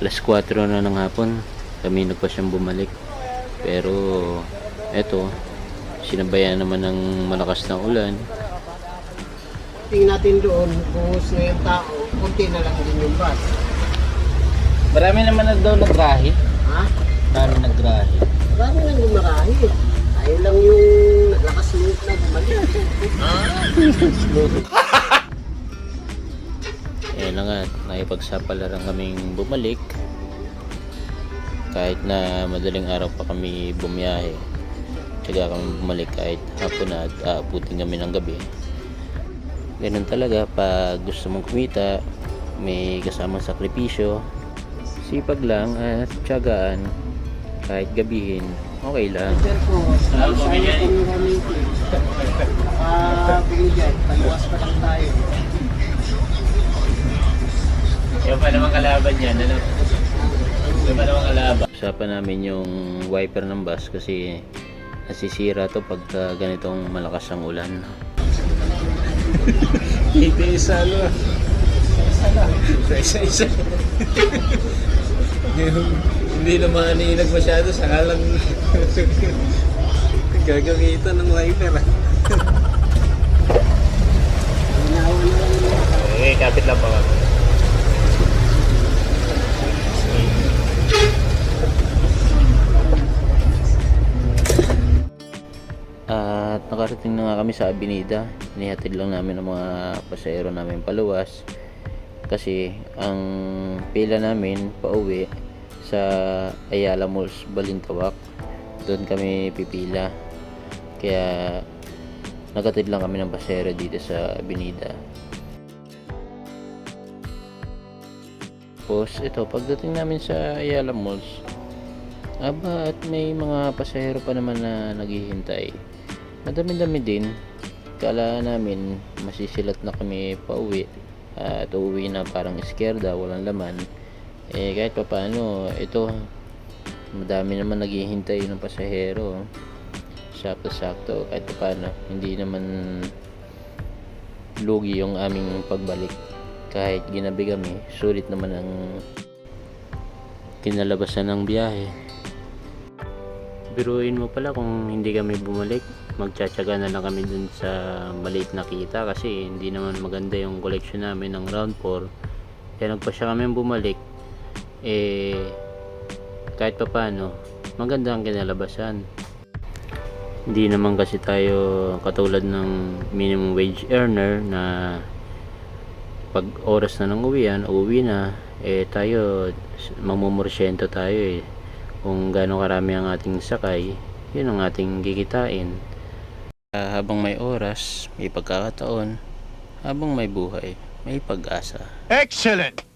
alas 4 na ng hapon kami pa siyang bumalik pero eto sinabayan naman ng malakas na ulan Tingnan natin doon, buhos na yung tao, kunti na lang din yung bus. marami naman na daw nagrahe Ha? marami nagrahe Marami lang yung marahi. Tayo lang yung naglakas loob na bumalik. eh na nga nakipagsapalaran kaming bumalik. Kahit na madaling araw pa kami bumiyahe tsaga kami bumalik kahit hapon na at aabutin kami ng gabi. Ganun talaga pag gusto mong kumita may kasamang sakripisyo sipag lang at tsagaan kahit gabihin okay lang. Sir yan, ano? Yung pa naman kalaban. Usapan namin yung wiper ng bus kasi nasisira to pagka ganitong malakas ang ulan. Hindi isa ano. Isa isa hindi na maninag masyado sa halang gagamitan ng wiper. lang yun. Eh, kapit lang pa kami. Nakarating na nga kami sa Abinida. Nihatid lang namin ang mga pasahero namin paluwas. Kasi ang pila namin pauwi sa Ayala Malls, Balintawak. Doon kami pipila. Kaya nagatid lang kami ng pasahero dito sa Abinida. Tapos ito, pagdating namin sa Ayala Malls, aba at may mga pasahero pa naman na naghihintay. Madami-dami din. Kala namin masisilat na kami pauwi at uuwi na parang iskerda, walang laman. Eh kahit pa paano, ito madami naman naghihintay ng pasahero. Sakto-sakto kahit pa paano, hindi naman lugi yung aming pagbalik kahit ginabi kami sulit naman ang kinalabasan ng biyahe biruin mo pala kung hindi kami bumalik. Magtsatsaga na lang kami dun sa maliit na kita kasi hindi naman maganda yung collection namin ng round 4 kaya nagpa siya kami bumalik. Eh kahit pa paano maganda ang kinalabasan. Hindi naman kasi tayo katulad ng minimum wage earner na pag oras na ng uwian, uwi na, eh tayo, mamumursyento tayo eh. Kung gaano karami ang ating sakay, yun ang ating gigitain. Ah, habang may oras, may pagkakataon, habang may buhay, may pag-asa. Excellent.